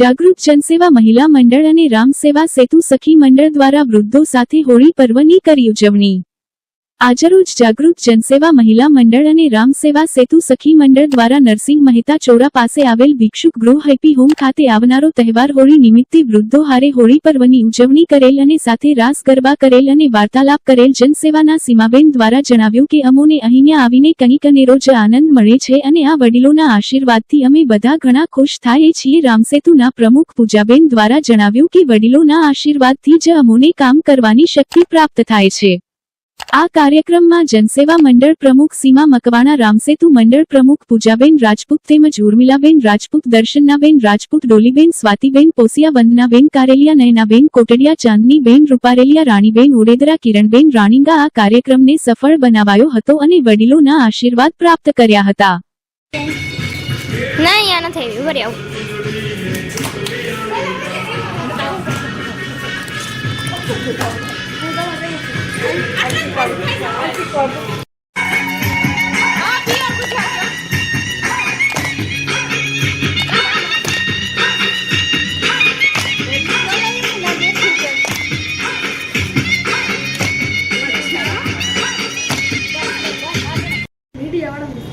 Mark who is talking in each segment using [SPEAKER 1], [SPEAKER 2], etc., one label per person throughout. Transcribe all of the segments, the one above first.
[SPEAKER 1] જાગૃત જનસેવા મહિલા મંડળ અને રામ સેવા સેતુ સખી મંડળ દ્વારા વૃદ્ધો સાથે હોળી પર્વની કરી ઉજવણી. આજરોજ જાગૃત જનસેવા મહિલા મંડળ અને રામસેવા સેતુ સખી મંડળ દ્વારા નરસિંહ મહેતા ચોરા પાસે આવેલ ભિક્ષુક ગૃહ હેપી હોમ ખાતે આવનારો તહેવાર હોળી નિમિત્તે વૃદ્ધો હારે હોળી પર્વની ઉજવણી કરેલ અને સાથે રાસ ગરબા કરેલ અને વાર્તાલાપ કરેલ જનસેવાના સીમાબેન દ્વારા જણાવ્યું કે અમોને અહીંયા આવીને કંઈક અનેરો જ આનંદ મળે છે અને આ વડીલોના આશીર્વાદથી અમે બધા ઘણા ખુશ થાય છીએ. રામસેતુના પ્રમુખ પૂજાબેન દ્વારા જણાવ્યું કે વડીલોના આશીર્વાદથી જ અમોને કામ કરવાની શક્તિ પ્રાપ્ત થાય છે. આ કાર્યક્રમમાં જનસેવા મંડળ પ્રમુખ સીમા મકવાણા, રામસેતુ મંડળ પ્રમુખ પૂજાબેન રાજપૂત તેમજ ઉર્મિલાબેન રાજપૂત, દર્શનાબેન રાજપૂત, ડોલીબેન, સ્વાતિબેન, પોસિયા વંદનાબેન, કારેલિયા નયનાબેન, કોટડિયા ચાંદનીબેન, રૂપારેલિયા રાણીબેન, ઉડેદરા કિરણબેન, રાણીંગા આ કાર્યક્રમને સફળ બનાવાયો હતો અને વડીલોના આશીર્વાદ પ્રાપ્ત કર્યા હતા.
[SPEAKER 2] ના અહીંયા નથી ઉભરી આવું.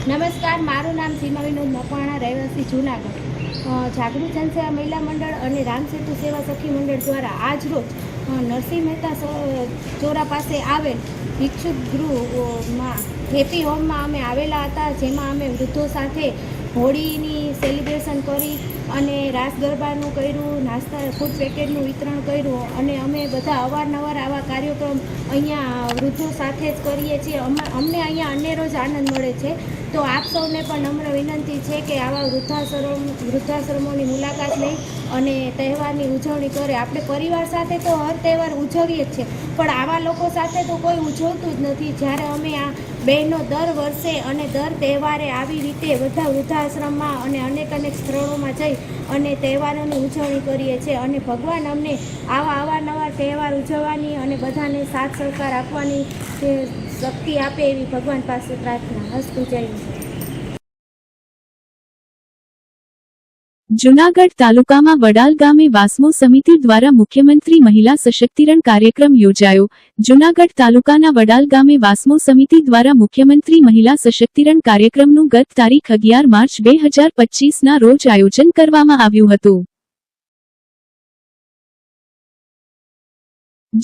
[SPEAKER 3] નમસ્કાર, મારું નામ સીમા વિનોદ મકવાણા, રહેવાસી જુનાગઢ. જાગૃત જનસેવા મહિલા મંડળ અને રામસેતુ સેવા સખી મંડળ દ્વારા આજરોજ રોજ નરસિંહ મહેતા ચોરા પાસે આવેલ ભિક્ષુક ગૃહમાં હેપી હોમમાં અમે આવેલા હતા, જેમાં અમે વૃદ્ધો સાથે હોળીની સેલિબ્રેશન કરી અને રાસ ગરબાનું કર્યું, નાસ્તા ફૂડ પેકેટનું વિતરણ કર્યું અને અમે બધા અવારનવાર આવા કાર્યક્રમ અહીંયા વૃદ્ધો સાથે જ કરીએ છીએ. અમ- અમને અહીંયા અનેરો જ આનંદ મળે છે. તો આપ સૌને પણ નમ્ર વિનંતી છે કે આવા વૃદ્ધાશ્રમ વૃદ્ધાશ્રમોની મુલાકાત લઈ અને તહેવારની ઉજવણી કરે. આપણે પરિવાર સાથે તો હર તહેવાર ઉજવીએ જ છે, પણ આવા લોકો સાથે તો કોઈ ઉજવતું જ નથી. જ્યારે અમે આ બહેનો દર વર્ષે અને દર તહેવારે આવી રીતે બધા વૃદ્ધાશ્રમમાં અને અનેક અનેક સ્થળોમાં જઈ અને તહેવારોની ઉજવણી કરીએ છીએ અને ભગવાન અમને આવા અવારનવાર તહેવાર ઉજવવાની અને બધાને સાથ સહકાર આપવાની શક્તિ આપે એવી ભગવાન પાસે પ્રાર્થના. હસ્તુ જય.
[SPEAKER 1] જુનાગઢ તાલુકામાં વડાલ ગામે વાસ્મો સમિતિ દ્વારા મુખ્યમંત્રી મહિલા સશક્તિકરણ કાર્યક્રમ યોજાયો. જુનાગઢ તાલુકાના વડાલ ગામે વાસ્મો સમિતિ દ્વારા મુખ્યમંત્રી મહિલા સશક્તિકરણ કાર્યક્રમનું ગત તારીખ અગિયાર માર્ચ બે હજાર પચીસના રોજ આયોજન કરવામાં આવ્યું હતું.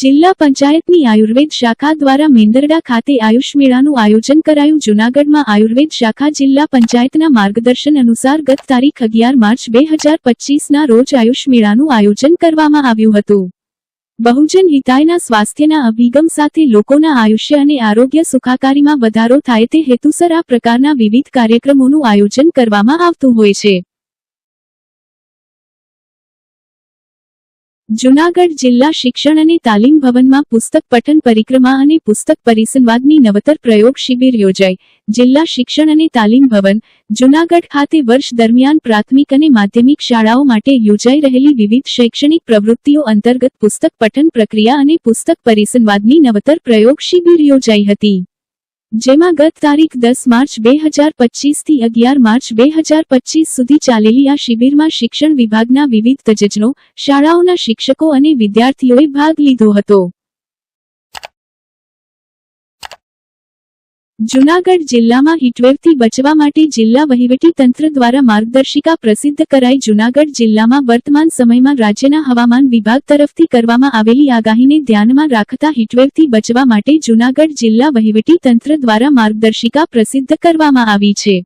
[SPEAKER 1] જિલ્લા પંચાયતની આયુર્વેદ શાખા દ્વારા મેંદરડા ખાતે આયુષ મેળાનું આયોજન કરાયું. જૂનાગઢમાં આયુર્વેદ શાખા જિલ્લા પંચાયતના માર્ગદર્શન અનુસાર ગત તારીખ અગિયાર માર્ચ બે હજાર પચીસના રોજ આયુષ મેળાનું આયોજન કરવામાં આવ્યું હતું. બહુજન હિતાયના સ્વાસ્થ્યના અભિગમ સાથે લોકોના આયુષ્ય અને આરોગ્ય સુખાકારીમાં વધારો થાય તે હેતુસર આ પ્રકારના વિવિધ કાર્યક્રમોનું આયોજન કરવામાં આવતું હોય છે. જુનાગઢ જિલ્લા શિક્ષણ અને તાલીમ ભવનમાં પુસ્તક પઠન પરિક્રમા અને પુસ્તક પરિસંવાદની નવતર પ્રયોગ શિબિર યોજાઈ. જિલ્લા શિક્ષણ અને તાલીમ ભવન, જુનાગઢ ખાતે વર્ષ દરમિયાન પ્રાથમિક અને માધ્યમિક શાળાઓ માટે યોજાઈ રહેલી વિવિધ શૈક્ષણિક પ્રવૃત્તિઓ અંતર્ગત પુસ્તક પઠન પ્રક્રિયા અને પુસ્તક પરિસંવાદની નવતર પ્રયોગ શિબિર યોજાઈ હતી. જેમાં ગત તારીખ દસ માર્ચ બે હજારથી અગિયાર માર્ચ બે હજાર પચીસ સુધી ચાલેલી આ શિબિરમાં શિક્ષણ વિભાગના વિવિધ તજજ્ઞો, શાળાઓના શિક્ષકો અને વિદ્યાર્થીઓએ ભાગ લીધો હતો. જુનાગઢ જિલ્લામાં હીટવેવથી બચવા માટે જિલ્લા વહીવટી તંત્ર દ્વારા માર્ગદર્શિકા પ્રસિદ્ધ કરાઈ જુનાગઢ જિલ્લામાં વર્તમાન સમયમાં રાજ્યના હવામાન વિભાગ તરફથી કરવામાં આવેલી આગાહીને ધ્યાનમાં રાખતા હીટવેવથી બચવા માટે જુનાગઢ જિલ્લા વહીવટી તંત્ર દ્વારા માર્ગદર્શિકા પ્રસિદ્ધ કરવામાં આવી છે.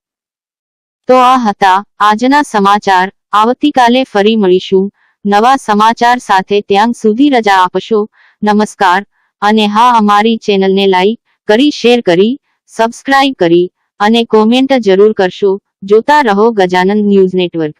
[SPEAKER 4] તો આ હતા આજના સમાચાર. આવતીકાલે ફરી મળીશું. નવા સમાચાર સાથે ત્યાં સુધી રજા આપશો. નમસ્કાર. અને હા, અમારી ચેનલને લાઈક કરી, શેર કરી સબસ્ક્રાઇબ કરી અને કોમેન્ટ જરૂર કરશો. જોતા રહો ગજાનંદ ન્યૂઝ નેટવર્ક.